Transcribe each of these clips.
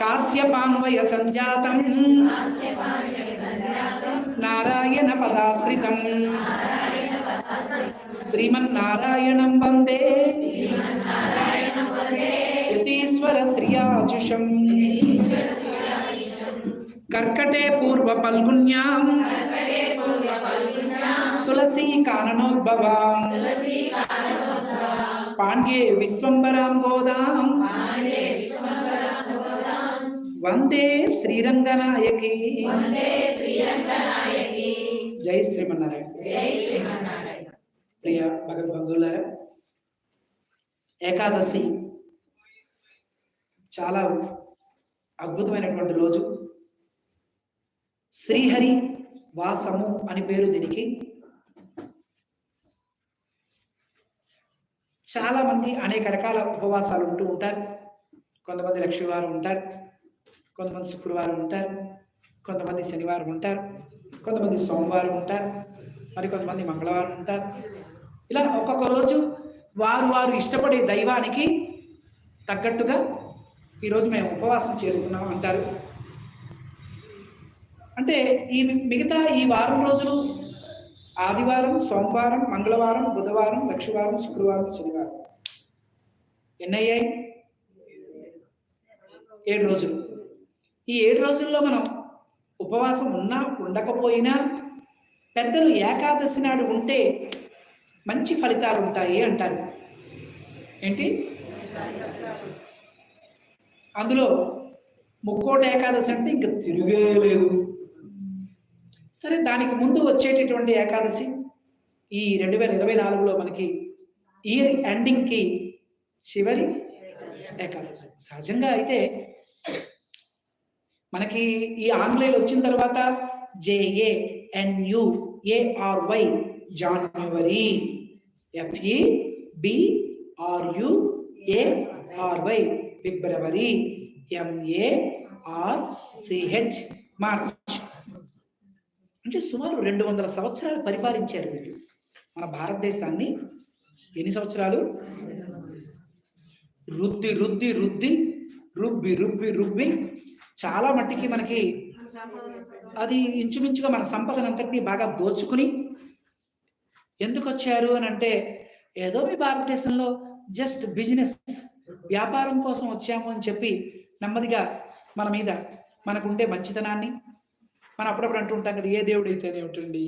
కాశ్యపాన్వయ సంజాతం నారాయణ పదాశ్రితం శ్రీమన్నారాయణం వందే యతీశ్వర శ్రియాజుషం కర్కటే పూర్వ పల్గుణ్యాం తులసీ కాననోద్భవాం పాండ్యే విశ్వంబరాం గోదాం వందే శ్రీరంగనాయకి జై శ్రీమన్నారాయణ ప్రియ భగవద్బంధువులారా ఏకాదశి చాలా అద్భుతమైనటువంటి రోజు. శ్రీహరి వాసము అని పేరు దీనికి. చాలా మంది అనేక రకాల ఉపవాసాలు ఉంటూ ఉంటారు. కొంతమంది లక్ష్మీవారం ఉంటారు. కొంతమంది శుక్రవారం ఉంటారు. కొంతమంది శనివారం ఉంటారు. కొంతమంది సోమవారం ఉంటారు. మరి కొంతమంది మంగళవారం ఉంటారు. ఇలా ఒక్కొక్క రోజు వారు వారు ఇష్టపడే దైవానికి తగ్గట్టుగా ఈరోజు మేము ఉపవాసం చేస్తున్నాం అంటారు. అంటే ఈ మిగతా ఈ వారం రోజులు ఆదివారం సోమవారం మంగళవారం బుధవారం లక్షవారం శుక్రవారం శనివారం ఎన్నయ్యాయి ఏడు రోజులు. ఈ ఏడు రోజుల్లో మనం ఉపవాసం ఉన్నా ఉండకపోయినా పెద్దలు ఏకాదశి నాడు ఉంటే మంచి ఫలితాలు ఉంటాయి అంటారు. ఏంటి? అందులో ముక్కోటి ఏకాదశి అంటే ఇంకా తిరిగే లేదు. సరే దానికి ముందు వచ్చేటటువంటి ఏకాదశి ఈ రెండు వేల ఇరవై నాలుగులో మనకి ఇయర్ ఎండింగ్కి చివరి ఏకాదశి. సహజంగా అయితే మనకి ఈ ఆంగ్లేయులు వచ్చిన తర్వాత J A N U A R Y January. F E B R U A R Y February. M A R C H March. అంటే సుమారు రెండు వందల సంవత్సరాలు పరిపాలించారు వీళ్ళు. మన భారతదేశాన్ని ఎన్ని సంవత్సరాలు? రుద్ది రుద్ది రుద్ది రుబ్బి రుబ్బి రుబ్బి. చాలా మట్టికి మనకి అది ఇంచుమించుగా మన సంపదనంతటినీ బాగా దోచుకుని ఎందుకు వచ్చారు అని అంటే ఏదో మీ భారతదేశంలో జస్ట్ బిజినెస్ వ్యాపారం కోసం వచ్చాము అని చెప్పి నెమ్మదిగా మన మీద మనకుండే మంచితనాన్ని మనం అప్పుడప్పుడు అంటూ ఉంటాం కదా ఏ దేవుడు అయితేనే ఏమిటండి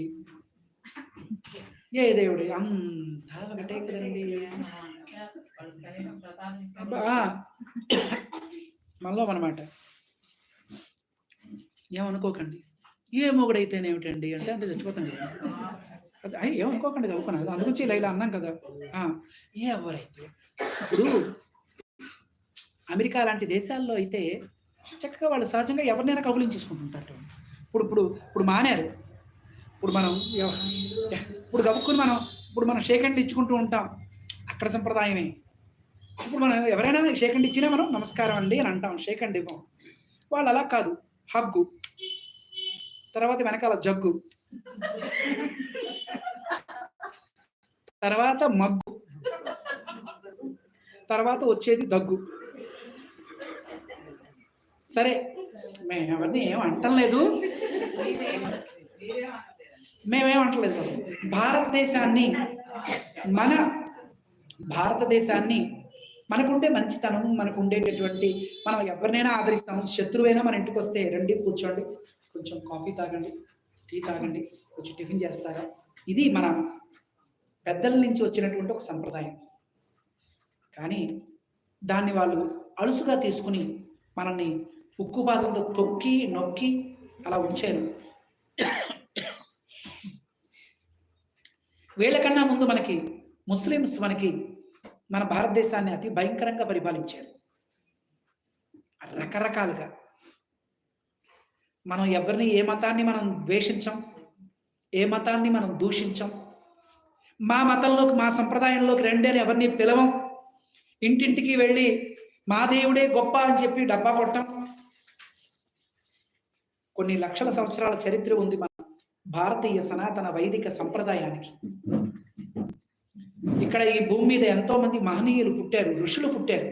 ఏ దేవుడు? అంతా ఒకటే కదండి. అబ్బా, అనమాట ఏమనుకోకండి. ఏ మొగుడైతేనే ఏమిటండి అంటే అంటే చచ్చిపోతాం కదా. అది ఏమనుకోకండి చదువుకున్నా అది గురించి ఇలా ఇలా అన్నాం కదా. ఏ ఎవరైతే ఇప్పుడు అమెరికా లాంటి దేశాల్లో అయితే చక్కగా వాళ్ళు సహజంగా ఎవరినైనా కబులించేసుకుంటుంటారు ఇప్పుడు ఇప్పుడు ఇప్పుడు మానేరు. ఇప్పుడు మనం ఇప్పుడు గబుక్కుని మనం ఇప్పుడు మనం షేక్ హ్యాండ్ ఇచ్చుకుంటూ ఉంటాం. అక్కడ సంప్రదాయమే. ఇప్పుడు మనం ఎవరైనా షేక్ ఇచ్చినా మనం నమస్కారం అండి అని అంటాం. షేక్ ఇవ్వం. వాళ్ళు అలా కాదు. హగ్గు. తర్వాత వెనకాల జగ్గు. తర్వాత మగ్గు. తర్వాత వచ్చేది దగ్గు. సరే. మేము ఎవరిని ఏం అంటలేదు మేమేం అంటలేదు భారతదేశాన్ని మన భారతదేశాన్ని మనకుండే మంచితనం మనకు ఉండేటటువంటి మనం ఎవరినైనా ఆదరిస్తాము. శత్రువైనా మన ఇంటికి వస్తే రండి కూర్చోండి కొంచెం కాఫీ తాగండి టీ తాగండి కొంచెం టిఫిన్ చేస్తారా? ఇది మన పెద్దల నుంచి వచ్చినటువంటి ఒక సంప్రదాయం. కానీ దాన్ని వాళ్ళు అలుసుగా తీసుకుని మనల్ని ఉక్కుపాదంతో తొక్కి నొక్కి అలా ఉంచారు. వీళ్ళకన్నా ముందు మనకి ముస్లిమ్స్ మనకి మన భారతదేశాన్ని అతి భయంకరంగా పరిపాలించారు. రకరకాలుగా. మనం ఎవరిని ఏ మతాన్ని మనం ద్వేషించం ఏ మతాన్ని మనం దూషించం మా మతంలోకి మా సంప్రదాయంలోకి రండి అని ఎవరిని పిలవం ఇంటింటికి వెళ్ళి మా దేవుడే గొప్ప అని చెప్పి డబ్బా కొట్టం. కొన్ని లక్షల సంవత్సరాల చరిత్ర ఉంది మన భారతీయ సనాతన వైదిక సంప్రదాయానికి. ఇక్కడ ఈ భూమి మీద ఎంతో మంది మహనీయులు పుట్టారు ఋషులు పుట్టారు.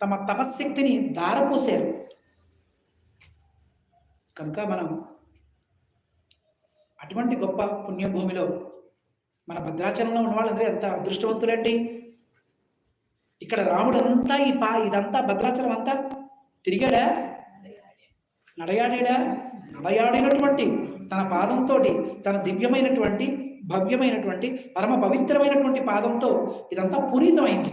తమ తపశ్శక్తిని దారపోసారు కనుక మనం అటువంటి గొప్ప పుణ్యభూమిలో మన భద్రాచలంలో ఉన్న వాళ్ళందరూ ఎంత అదృష్టవంతులండి? ఇక్కడ రాముడు అంతా ఈ పా ఇదంతా భద్రాచలం అంతా తిరిగాడా? నడయాడాడా? నడయాడినటువంటి తన పాదంతో తన దివ్యమైనటువంటి భవ్యమైనటువంటి పరమ పవిత్రమైనటువంటి పాదంతో ఇదంతా పురీతమైంది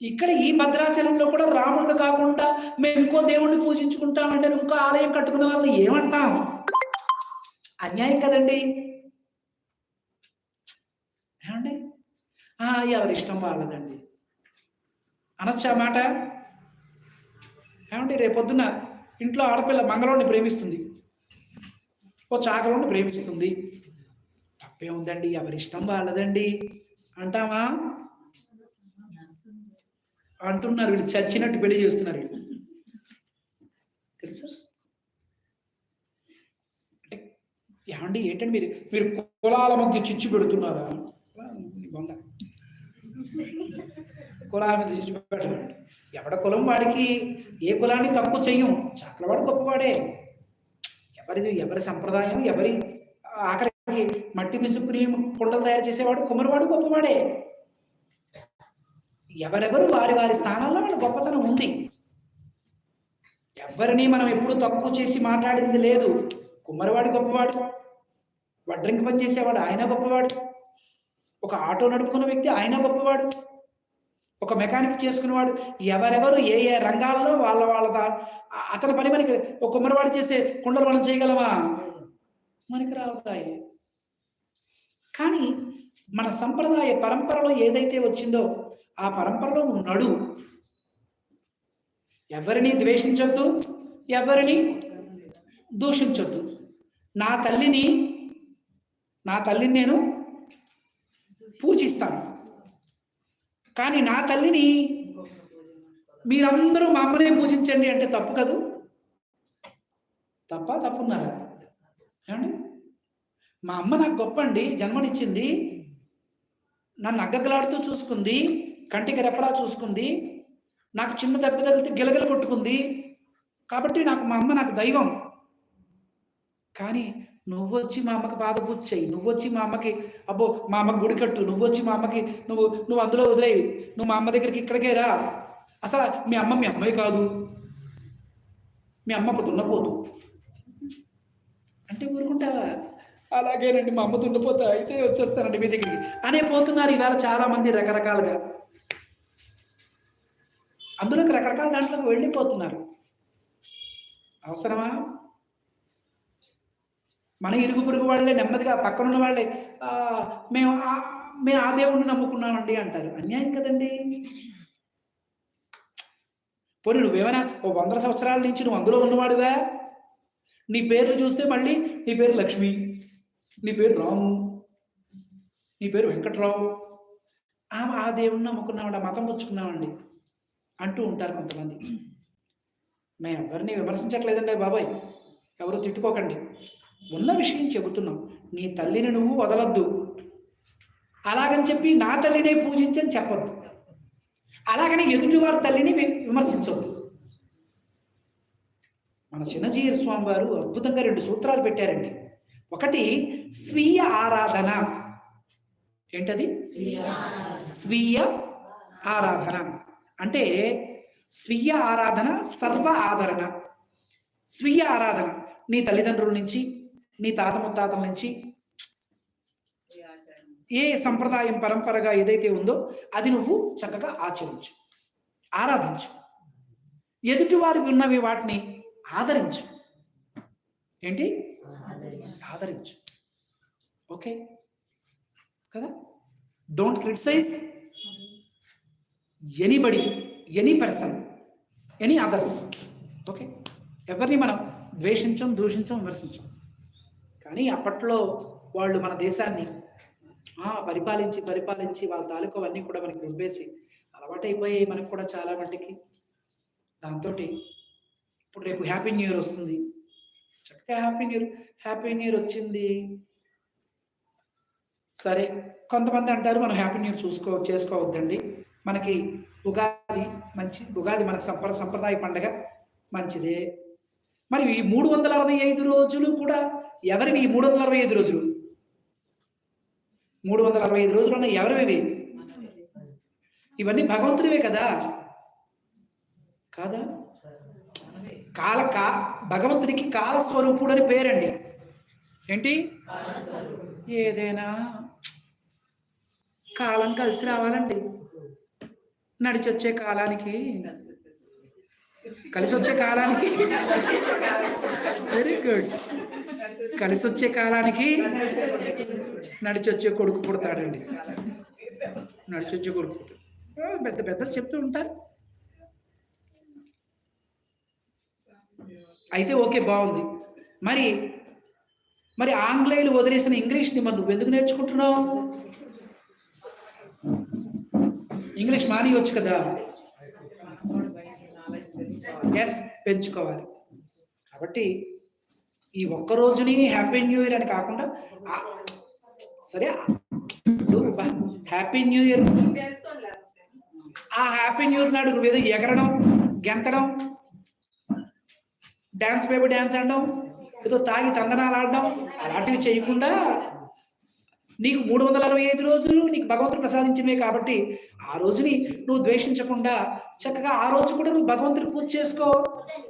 ఇక్కడ ఈ భద్రాచలంలో కూడా రాముడు కాకుండా మేము ఇంకో దేవుణ్ణి పూజించుకుంటామంటే ఇంకో ఆలయం కట్టుకున్న వాళ్ళని ఏమంటాం అన్యాయం కదండి. ఏమండి? ఎవరి ఇష్టం వాళ్ళదండి. అనొచ్చా మాట? ఏమంటే రేపొద్దున ఇంట్లో ఆడపిల్ల మంగళోడిని ప్రేమిస్తుంది. ఓ చాకలోని ప్రేమిస్తుంది. తప్పే ఉందండి ఎవరి ఇష్టం వాళ్ళదండి. అంటామా అంటున్నారు వీళ్ళు చచ్చినట్టు పెళ్ళి చేస్తున్నారు వీళ్ళు. తెలుసా? అంటే ఏమండి ఏంటండి మీరు? మీరు కులాల మధ్య చిచ్చు పెడుతున్నారా? బొంద. కులాల మధ్య చిచ్చు పెట్టండి ఎవడ కులం వాడికి? ఏ కులాన్ని తప్పు చెయ్యం? చాకలవాడు గొప్పవాడే. ఎవరిది ఎవరి సంప్రదాయం ఎవరి ఆఖరి మట్టి మిసుకుని కుండలు తయారు చేసేవాడు కుమరవాడు గొప్పవాడే. ఎవరెవరు వారి వారి స్థానాల్లో వాళ్ళ గొప్పతనం ఉంది. ఎవరిని మనం ఎప్పుడు తక్కువ చేసి మాట్లాడింది లేదు. కుమ్మరివాడు గొప్పవాడు వడ్రంగి పని చేసేవాడు ఆయన గొప్పవాడు. ఒక ఆటో నడుపుకున్న వ్యక్తి ఆయన గొప్పవాడు. ఒక మెకానిక్ చేసుకునేవాడు ఎవరెవరు ఏ ఏ రంగాల్లో వాళ్ళ వాళ్ళ అతని పని మనకి ఒక కుమ్మరివాడు చేసే కుండలు మనం చేయగలమా? మనకి రావుతాయి కానీ మన సంప్రదాయ పరంపరలో ఏదైతే వచ్చిందో ఆ పరంపరలో నువ్వు నడు. ఎవరిని ద్వేషించొద్దు ఎవరిని దూషించొద్దు. నా తల్లిని నా తల్లిని నేను పూజిస్తాను. కానీ నా తల్లిని మీరందరూ మా అమ్మనే పూజించండి అంటే తప్పు కదూ? తప్ప తప్పున్నారా? ఏమండి? మా అమ్మ నాకు గొప్ప అండి జన్మనిచ్చింది. నన్ను అగ్గగలాడుతూ చూసుకుంది కంటికి రెప్పలా చూసుకుంది. నాకు చిన్న దెబ్బ తగిలితే గిలగిల కొట్టుకుంది. కాబట్టి నాకు మా అమ్మ నాకు దైవం. కానీ నువ్వు వచ్చి మా అమ్మకి బాధ పూజ నువ్వు వచ్చి మా అమ్మకి అబ్బో మా అమ్మకి గుడి కట్టు. నువ్వు వచ్చి మా అమ్మకి నువ్వు నువ్వు అందులో వదిలేయి. నువ్వు మా అమ్మ దగ్గరికి ఇక్కడికే రా. అసలు మీ అమ్మ మీ అమ్మాయి కాదు. మీ అమ్మ ఒక అంటే ఊరుకుంటావా? అలాగేనండి మా అమ్మ తుండిపోతా అయితే వచ్చేస్తానండి మీ దగ్గరికి. అనే పోతున్నారు ఇవాళ చాలా మంది రకరకాలుగా. అందులోకి రకరకాల దాంట్లోకి వెళ్ళిపోతున్నారు. అవసరమా? మన ఇరుగు పొరుగు వాళ్ళే నెమ్మదిగా పక్కనున్న వాళ్ళే మేము మేము ఆ దేవుణ్ణి నమ్ముకున్నామండి అంటారు. అన్యాయం కదండి. పోనీ నువ్వేమైనా ఓ వందల సంవత్సరాల నుంచి నువ్వు అందులో ఉన్నవాడువా? నీ పేర్లు చూస్తే మళ్ళీ నీ పేరు లక్ష్మి. నీ పేరు రాము. నీ పేరు వెంకట్రావు. ఆ ఆ దేవుణ్ణి నమ్ముకున్నామండి ఆ మతం పుచ్చుకున్నామండి అంటూ ఉంటారు కొంతమంది. మేము ఎవరిని విమర్శించట్లేదండి బాబాయ్. ఎవరు తిట్టుకోకండి. ఉన్న విషయం చెబుతున్నాం. నీ తల్లిని నువ్వు వదలొద్దు. అలాగని చెప్పి నా తల్లినే పూజించని చెప్పొద్దు. అలాగని ఎదుటివారి తల్లిని విమర్శించవద్దు విమర్శించొద్దు. మన చిన్నజీయర్ స్వామి వారు అద్భుతంగా రెండు సూత్రాలు పెట్టారండి. ఒకటి స్వీయ ఆరాధన. ఏంటది? స్వీయ ఆరాధన. అంటే స్వీయ ఆరాధన సర్వ ఆదరణ. స్వీయ ఆరాధన. నీ తల్లిదండ్రుల నుంచి నీ తాత ముత్తాతల నుంచి ఏ సంప్రదాయం పరంపరగా ఏదైతే ఉందో అది నువ్వు చక్కగా ఆచరించు ఆరాధించు. ఎదుటివారికి ఉన్నవి వాటిని ఆదరించు. ఏంటి? ఆదరించు. ఓకే కదా? Don't criticise anybody any person any others okay ఎవరిని మనం ద్వేషించం దూషించం విమర్శించం? కానీ అప్పట్లో వాళ్ళు మన దేశాన్ని పరిపాలించి పరిపాలించి వాళ్ళ తాలూకు అవన్నీ కూడా మనకి రుబ్బేసి అలవాటైపోయాయి మనకు కూడా చాలా మట్టికి. దాంతో ఇప్పుడు రేపు హ్యాపీ న్యూ ఇయర్ వస్తుంది. చక్కగా happy new happy new year వచ్చింది. సరే కొంతమంది అంటారు మనం హ్యాపీ న్యూ ఇయర్ చూసుకో చేసుకోవద్దండి. మనకి ఉగాది మంచి ఉగాది మనకు సంప్ర సంప్రదాయ పండగ మంచిదే. మరి ఈ మూడు వందల అరవై ఐదు రోజులు కూడా ఎవరివి ఈ మూడు వందల అరవై ఐదు రోజులు? మూడు వందల అరవై ఐదు రోజులు ఉన్నాయి ఎవరివి ఇవన్నీ భగవంతుడివే కదా. కాదా? కాల కా భగవంతుడికి కాలస్వరూపుడు అని పేరండి. ఏంటి? ఏదైనా కాలం కలిసి రావాలండి. నడిచొచ్చే కాలానికి. కలిసి వచ్చే కాలానికి. వెరీ గుడ్ కలిసి వచ్చే కాలానికి నడిచొచ్చే కొడుకు పుడతాడండి. నడిచొచ్చే కొడుకు పెద్ద పెద్దలు చెప్తూ ఉంటారు. అయితే ఓకే బాగుంది. మరి మరి ఆంగ్లేయులు వదిలేసిన ఇంగ్లీష్ని మరి నువ్వు ఎందుకు నేర్చుకుంటున్నావు? ఇంగ్లీష్ మానేయవచ్చు కదా. ఎస్ పెంచుకోవాలి. కాబట్టి ఈ ఒక్క రోజుని హ్యాపీ న్యూ ఇయర్ అని కాకుండా సరే హ్యాపీ న్యూ ఇయర్ ఆ హ్యాపీ న్యూ ఇయర్ నాడు నువ్వు ఏదో ఎగరడం గెంతడం డ్యాన్స్ బేబీ డ్యాన్స్ ఆడడం ఏదో తాగి తందనాలు ఆడడం అలాంటివి చేయకుండా నీకు మూడు వందల అరవై ఐదు రోజులు నీకు భగవంతుడు ప్రసాదించమే కాబట్టి ఆ రోజుని నువ్వు ద్వేషించకుండా చక్కగా ఆ రోజు కూడా నువ్వు భగవంతుడి పూజ చేసుకో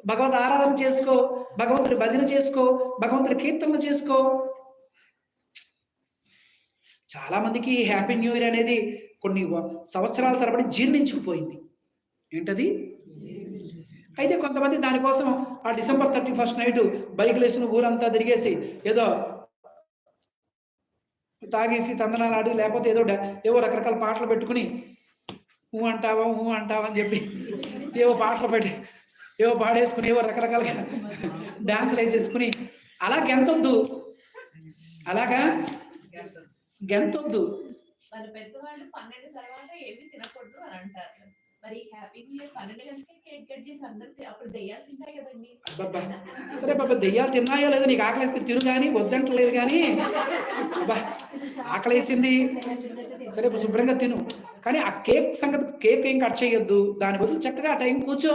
భగవద్ ఆరాధన చేసుకో భగవంతుడి భజన చేసుకో భగవంతుడి కీర్తనలు చేసుకో. చాలా మందికి హ్యాపీ న్యూ ఇయర్ అనేది కొన్ని సంవత్సరాల తరబడి జీర్ణించుకుపోయింది. ఏంటది? అయితే కొంతమంది దానికోసం ఆ డిసెంబర్ థర్టీ ఫస్ట్ నైట్ బైకులు వేసిన ఊరంతా తిరిగేసి ఏదో తాగేసి తందనాలు ఆడి లేకపోతే ఏదో డా- ఏవో రకరకాల పాటలు పెట్టుకుని ఊ అంటావా ఊ అంటావా అని చెప్పి ఏవో పాటలు పెట్టి ఏవో పాడేసుకుని ఏవో రకరకాలుగా డాన్సులు వేసేసుకుని అలా గెంతొద్దు. అలాగా? గెంతొద్దు. పన్నెండు తర్వాత ఏమీ తినకూడదు అని అంటారు. మరి హ్యాపీ న్యూ ఇయర్ పన్నెండు గంటలకి కేక్ కట్ చేసి అందరు తి- అప్పుడు దయ్యాలు తింటాయి కదండి. అబ్బబ్బా. సరే బాబా దెయ్యాలు తిన్నాయో లేదో నీకు ఆకలిస్తే తిను కానీ వద్దంటలేదు కానీ అబ్బా ఆకలేసింది. సరే ఇప్పుడు శుభ్రంగా తిను. కానీ ఆ కేక్ సంగతి కేక్ ఏం కట్ చేయొద్దు. దాని బదులు చక్కగా ఆ టైం కూర్చో.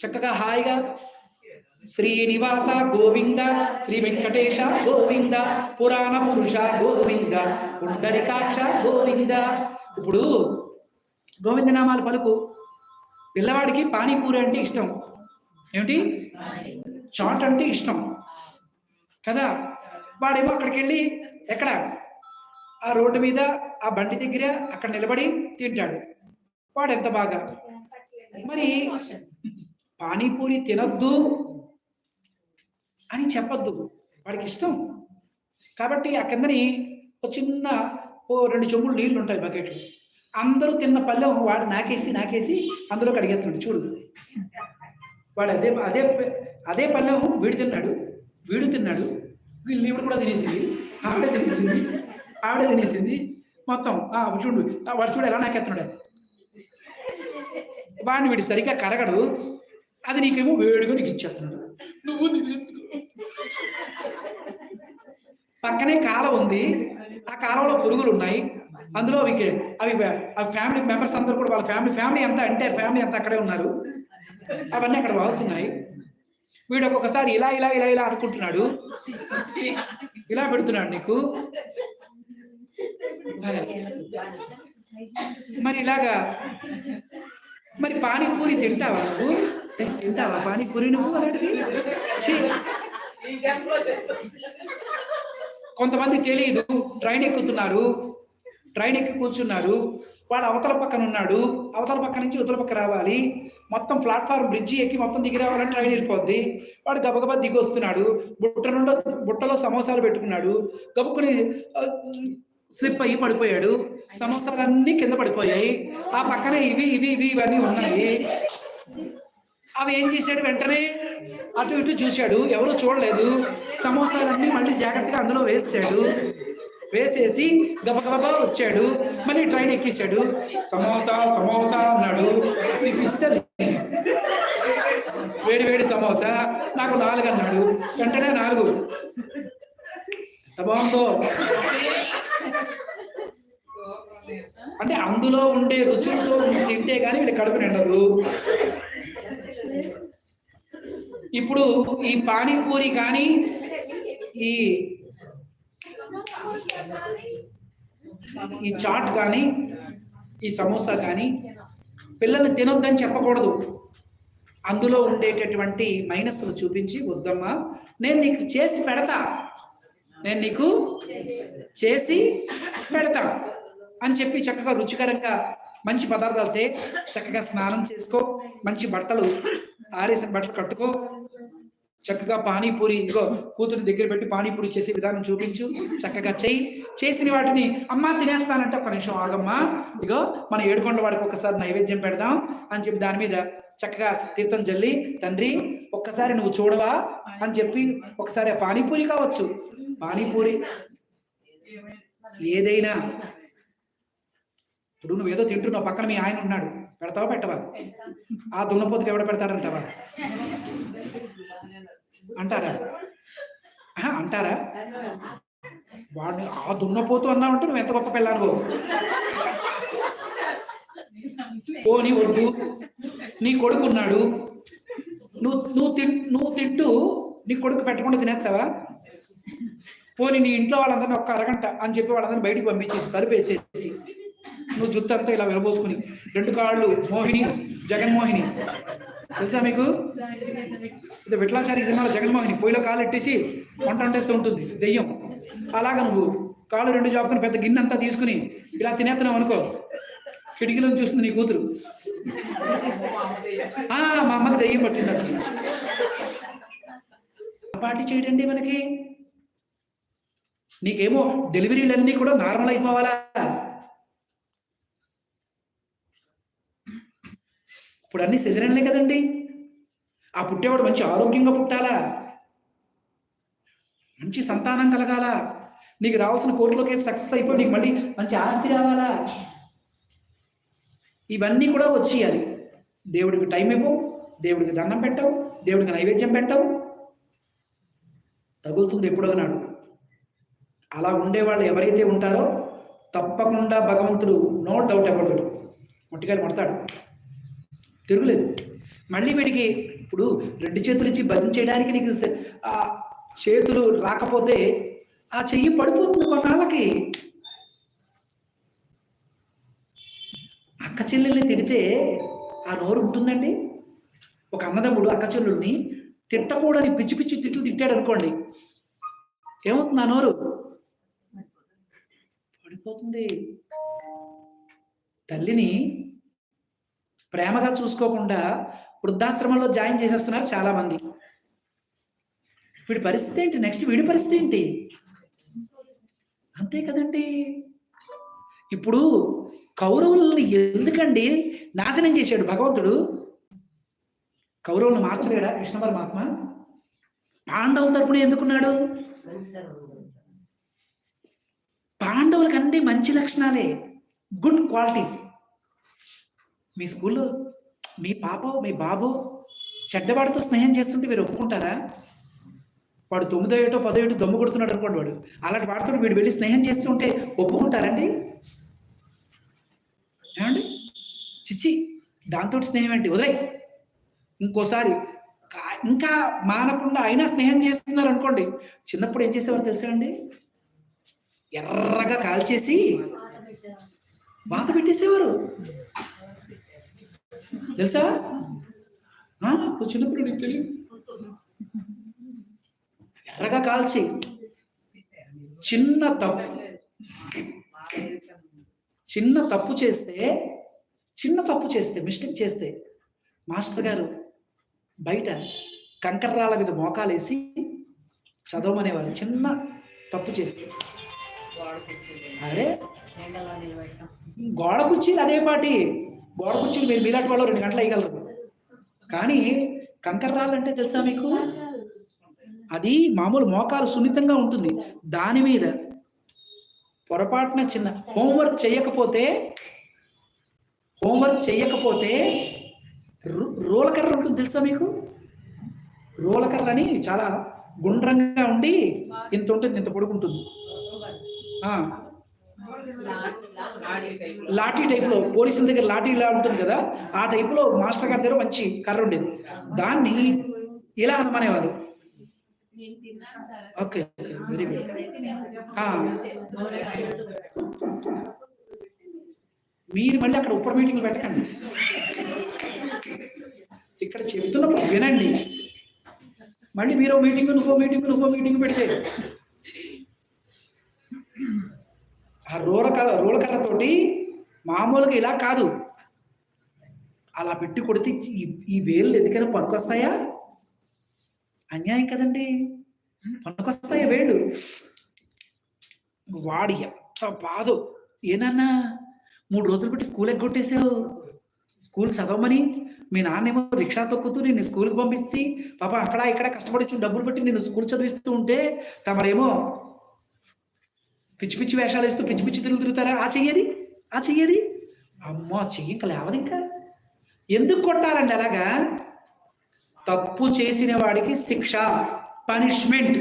చక్కగా హాయిగా. శ్రీనివాస గోవింద శ్రీ వెంకటేశ గోవింద పురాణ పురుష గోవింద పుండరికాక్ష గోవింద. ఇప్పుడు గోవిందనామాలు పలుకు. పిల్లవాడికి పానీపూరి అంటే ఇష్టం. ఏమిటి? చాట్ అంటే ఇష్టం. కదా? వాడేమో అక్కడికి వెళ్ళి ఎక్కడ? ఆ రోడ్డు మీద ఆ బండి దగ్గర అక్కడ నిలబడి తింటాడు. వాడు ఎంత బాగా? మరి పానీపూరి తినద్దు అని చెప్పొద్దు. వాడికి ఇష్టం. కాబట్టి ఆ కిందని ఒక చిన్న ఓ రెండు చెంబులు నీళ్ళు ఉంటాయి బకెట్లు. అందరూ తిన్న పళ్ళెం వాడు నాకేసి నాకేసి అందులో కడిగేస్తున్నాడు చూడు. వాడు అదే అదే అదే పళ్ళెం వీడు తిన్నాడు వీడు తిన్నాడు వీళ్ళు ఈవిడ కూడా తినేసింది ఆవిడ తినేసింది ఆవిడ తినేసింది మొత్తం. చూడు ఆ, వాడు చూడు ఎలా నాకెత్తున్నాడు వాడిని వీడు సరిగ్గా కరగడు అది నీకేమో వేడిగా నీకు ఇచ్చేస్తున్నాడు. నువ్వు పక్కనే కాలం ఉంది ఆ కాలంలో పురుగులు ఉన్నాయి అందులో అవి అవి అవి ఫ్యామిలీ మెంబర్స్ అందరూ కూడా వాళ్ళ ఫ్యామిలీ ఫ్యామిలీ అంతా అంటే ఫ్యామిలీ అంతా అక్కడే ఉన్నారు. అవన్నీ అక్కడ వాగుతున్నాయి. వీడు ఒక్కొక్కసారి ఇలా ఇలా ఇలా ఇలా అనుకుంటున్నాడు. ఇలా పెడుతున్నాడు నీకు. మరి ఇలాగా మరి పానీపూరి తింటావా నువ్వు? తింటావా పానీపూరి నువ్వు అలాంటిది? కొంతమంది తెలియదు ట్రైన్ ఎక్కుతున్నారు. ట్రైన్ ఎక్కి కూర్చున్నారు వాడు అవతల పక్కన ఉన్నాడు. అవతల పక్క నుంచి ఉతల పక్క రావాలి. మొత్తం ప్లాట్ఫామ్ బ్రిడ్జి ఎక్కి మొత్తం దిగి రావాలని ట్రైన్ వెళ్ళిపోద్ది. వాడు గబగబా దిగి వస్తున్నాడు బుట్ట నుండి బుట్టలో సమోసాలు పెట్టుకున్నాడు. గబుక్కుని స్లిప్ అయ్యి పడిపోయాడు. సమోసాలన్నీ కింద పడిపోయాయి. ఆ పక్కన ఇవి ఇవి ఇవి ఇవన్నీ ఉన్నాయి. అవి ఏం చేశాడు వెంటనే అటు ఇటు చూశాడు. ఎవరు చూడలేదు. సమోసాలన్నీ మళ్ళీ జాగ్రత్తగా అందులో వేసాడు వేసేసి గబగబా వచ్చాడు. మళ్ళీ ట్రైన్ ఎక్కేశాడు. సమోసా సమోసా అన్నాడు. నీకు ఇచ్చితే వేడి వేడి సమోసా. నాకు నాలుగు అన్నాడు. వెంటనే నాలుగు. ఎంత బాగుందో. అంటే అందులో ఉండే రుచులతో తింటే కానీ వీళ్ళు కడుపు నిండదు. ఇప్పుడు ఈ పానీపూరి కానీ ఈ ఈ చాట్ కానీ ఈ సమోసా కానీ పిల్లల్ని తినొద్దని చెప్పకూడదు. అందులో ఉండేటటువంటి మైనస్లు చూపించి వద్దమ్మా నేను నీకు చేసి పెడతా. నేను నీకు చేసి పెడతా. అని చెప్పి చక్కగా రుచికరంగా మంచి పదార్థాలు చక్కగా స్నానం చేసుకో మంచి బట్టలు ఆరేసిన బట్టలు కట్టుకో చక్కగా పానీపూరి ఇగో కూతురు దగ్గర పెట్టి పానీపూరి చేసే విధానం చూపించు. చక్కగా చెయ్యి. చేసిన వాటిని అమ్మ తినేస్తానంటే. ఒక నిమిషం ఆగమ్మా. ఇగో మన ఏడుకొండ వాడికి ఒకసారి నైవేద్యం పెడదాం అని చెప్పి దాని మీద చక్కగా తీర్థం జల్లి తండ్రి ఒక్కసారి నువ్వు చూడవా? అని చెప్పి ఒకసారి పానీపూరి కావచ్చు. పానీపూరి ఏదైనా. ఇప్పుడు నువ్వు ఏదో తింటున్నావు. పక్కన మీ ఆయన ఉన్నాడు. పెడతావా పెట్టవా? ఆ దున్నపోతుకి ఎవడ పెడతాడంటావా? అంటారా? అంటారా? వాడిని ఆ దున్నపోతు అన్నావంటే నువ్వు ఎంత గొప్ప పిల్లాను పోని వద్దు. నీ కొడుకు ఉన్నాడు. నువ్వు నువ్వు తిన్ నువ్వు తింటూ నీ కొడుకు పెట్టకుండా తినేస్తావా? పోనీ నీ ఇంట్లో వాళ్ళందరినీ ఒక్క అరగంట అని చెప్పి వాళ్ళందరినీ బయటికి పంపించేసి తలుపేసేసి నువ్వు జుత్తు అంతా ఇలా విరబోసుకుని రెండు కాళ్ళు మోహిని జగన్మోహిని. తెలుసా మీకు? ఇది విట్లాచారి సినిమాలో జగన్మోహిని పొయ్యిలో కాలు ఎట్టేసి వంట వంటేస్తూ ఉంటుంది దెయ్యం. అలాగ నువ్వు కాలు రెండు జాపుకుని పెద్ద గిన్నె అంతా తీసుకుని ఇలా తినేస్తున్నావు అనుకో కిటికీలో చూస్తుంది నీ కూతురు. మా అమ్మకి దెయ్యం పట్టింది పాటి చేయడండి మనకి. నీకేమో డెలివరీలన్నీ కూడా నార్మల్ అయిపోవాలా? ఇప్పుడు అన్ని సిజరన్లే కదండి. ఆ పుట్టేవాడు మంచి ఆరోగ్యంగా పుట్టాలా? మంచి సంతానం కలగాల? నీకు రావాల్సిన కోర్టులోకి సక్సెస్ అయిపోయి నీకు మళ్ళీ మంచి ఆస్తి రావాలా? ఇవన్నీ కూడా వచ్చేయాలి. దేవుడికి టైం ఇవ్వవు దేవుడికి దండం పెట్టవు దేవుడికి నైవేద్యం పెట్టవు. తగులుతుంది ఎప్పుడో నాడు. అలా ఉండేవాళ్ళు ఎవరైతే ఉంటారో తప్పకుండా భగవంతుడు నో డౌట్ అబౌట్ ఇట్ పడతాడు. తిరుగులేదు. మళ్ళీ వీడికి ఇప్పుడు రెండు చేతులు ఇచ్చి భజన చేయడానికి నీకు ఆ చేతులు రాకపోతే ఆ చెయ్యి పడిపోతుంది కొన్నాళ్ళకి. అక్క చెల్లెల్ని తిడితే ఆ నోరు ఉంటుందండి? ఒక అన్నదమ్ముడు అక్క చెల్లెల్ని తిట్టకూడని పిచ్చి పిచ్చి తిట్లు తిట్టాడు అనుకోండి. ఏమవుతుంది ఆ నోరు? పడిపోతుంది. తల్లిని ప్రేమగా చూసుకోకుండా వృద్ధాశ్రమంలో జాయిన్ చేసేస్తున్నారు చాలా మంది వీడి పరిస్థితి ఏంటి? నెక్స్ట్ వీడి పరిస్థితి ఏంటి? అంతే కదండి. ఇప్పుడు కౌరవుల్ని ఎందుకండి నాశనం చేశాడు భగవంతుడు? కౌరవులను మార్చలేడా కృష్ణ పరమాత్మ? పాండవుల తరపున ఎందుకున్నాడు? పాండవులకు అన్ని మంచి లక్షణాలే. గుడ్ క్వాలిటీస్ మీ స్కూల్లో మీ పాప మీ బాబు చెడ్డవాడితో స్నేహం చేస్తుంటే మీరు ఒప్పుకుంటారా? వాడు తొమ్మిదో ఏటో పదో ఏటో దమ్ము కొడుతున్నాడు అనుకోండి వాడు. అలాంటి వాడితో వీడు వెళ్ళి స్నేహం చేస్తుంటే ఒప్పుకుంటారండి? ఏమండి? చిచ్చి దాంతో స్నేహం ఏంటి? వదిలే ఇంకోసారి ఇంకా మానకుండా అయినా స్నేహం చేస్తున్నారు అనుకోండి. చిన్నప్పుడు ఏం చేసేవారు తెలుసా అండి ఎర్రగా కాల్చేసి వాత పెట్టేసేవారు. తెలుసా? ఆ, చిన్నప్పుడు నీకు తెలియదు? ఎర్రగా కాల్చి. చిన్న తప్పు. చిన్న తప్పు చేస్తే చిన్న తప్పు చేస్తే మిస్టేక్ చేస్తే మాస్టర్ గారు బయట కంకర్రాల మీద మోకాలేసి చదవమనేవారు. చిన్న తప్పు చేస్తే. అరే గోడ కుర్చీలు అదే పాటి. గోడ కుర్చీలు మీరు మీలాంటి వాళ్ళు రెండు గంటలు వేయగలరు కానీ కంకర అంటే తెలుసా మీకు? అది మామూలు మోకాలు సున్నితంగా ఉంటుంది. దాని మీద పొరపాటున చిన్న హోంవర్క్ చేయకపోతే హోంవర్క్ చేయకపోతే రోలకర్ర ఉంటుంది తెలుసా మీకు? రోలకర్ర అని చాలా గుండ్రంగా ఉండి ఇంత ఉంటుంది ఇంత పొడుగుంటుంది లాఠీ టైప్లో పోలీసుల దగ్గర లాఠీ ఇలా ఉంటుంది కదా ఆ టైపులో మాస్టర్ గారి దగ్గర మంచి కర్ర ఉండేది. దాన్ని ఇలా అనమనేవారు? Okay very good. మీరు మళ్ళీ అక్కడ ఉపర మీటింగ్లు పెట్టకండి. ఇక్కడ చెప్తున్నప్పుడు వినండి. మళ్ళీ మీరు మీటింగ్ నువ్వు మీటింగ్ నువ్వు మీటింగ్ పెడితే ఆ రోల కర్ర రోల కర్రతోటి మామూలుగా ఇలా కాదు. అలా పెట్టి కొడితే ఈ ఈ వేళ్ళు ఎందుకైనా పనికొస్తాయా? అన్యాయం కదండి. పనికొస్తాయా వేళ్ళు? వాడు ఎంత బాధో. ఏనన్నా మూడు రోజులు పెట్టి స్కూల్ ఎగ్గొట్టేసావు స్కూల్ చదవమని మీ నాన్నేమో రిక్షా తొక్కుతూ నిన్ను స్కూల్కి పంపిస్తే పాప అక్కడ ఇక్కడ కష్టపడి డబ్బులు పెట్టి నిన్ను స్కూల్ చదివిస్తూ ఉంటే తమరేమో పిచ్చి పిచ్చి వేషాలు వేస్తూ పిచ్చి పిచ్చి తిరుగు తిరుగుతారా? ఆ చెయ్యేది ఆ చెయ్యేది అమ్మో చెయ్యి ఇంకా లేవదు ఇంకా. ఎందుకు కొట్టాలండి అలాగా? తప్పు చేసిన వాడికి శిక్ష పనిష్మెంట్.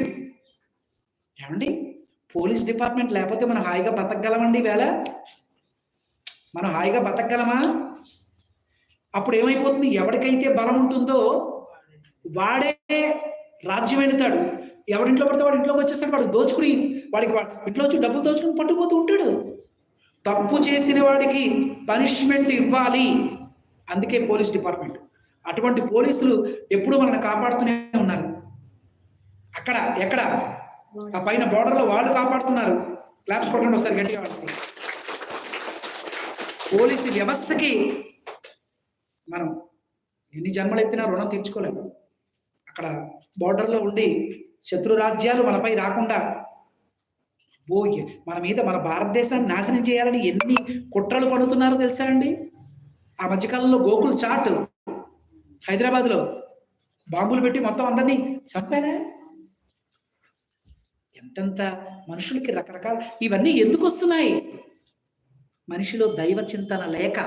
ఏమండి? పోలీస్ డిపార్ట్మెంట్ లేకపోతే మనం హాయిగా బతకగలమండి వేళ? మనం హాయిగా బతకగలమా? అప్పుడు ఏమైపోతుంది? ఎవరికైతే బలం ఉంటుందో వాడే రాజ్యం ఎవరి ఇంట్లో పడితే వాడు ఇంట్లోకి వచ్చేస్తాడు వాడు దోచుకుని వాడికి ఇంట్లో వచ్చి డబ్బులు దోచుకుని పట్టుకుపోతూ ఉంటాడు. తప్పు చేసిన వాడికి పనిష్మెంట్ ఇవ్వాలి. అందుకే పోలీస్ డిపార్ట్మెంట్. అటువంటి పోలీసులు ఎప్పుడు మనల్ని కాపాడుతూనే ఉన్నారు. అక్కడ ఎక్కడ? ఆ పైన బోర్డర్లో వాళ్ళు కాపాడుతున్నారు. క్లాప్స్ కొట్టండి ఒకసారి గట్టిగా పోలీసు వ్యవస్థకి మనం ఎన్ని జన్మలు ఎత్తినా రుణం తీర్చుకోలేము. అక్కడ బోర్డర్లో ఉండి శత్రు రాజ్యాలు మనపై రాకుండా ఓ మన మీద మన భారతదేశాన్ని నాశనం చేయాలని ఎన్ని కుట్రలు పడుతున్నారో తెలుసా అండి? ఆ మధ్యకాలంలో గోకుల్ చాట్ హైదరాబాద్లో బాంబులు పెట్టి మొత్తం అందరినీ చంపారా? ఎంతెంత మనుషులకి రకరకాల ఇవన్నీ ఎందుకు వస్తున్నాయి? మనిషిలో దైవ చింతన లేక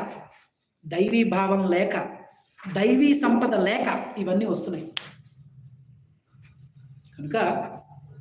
దైవీ భావం లేక దైవీ సంపద లేక ఇవన్నీ వస్తున్నాయి. కనుక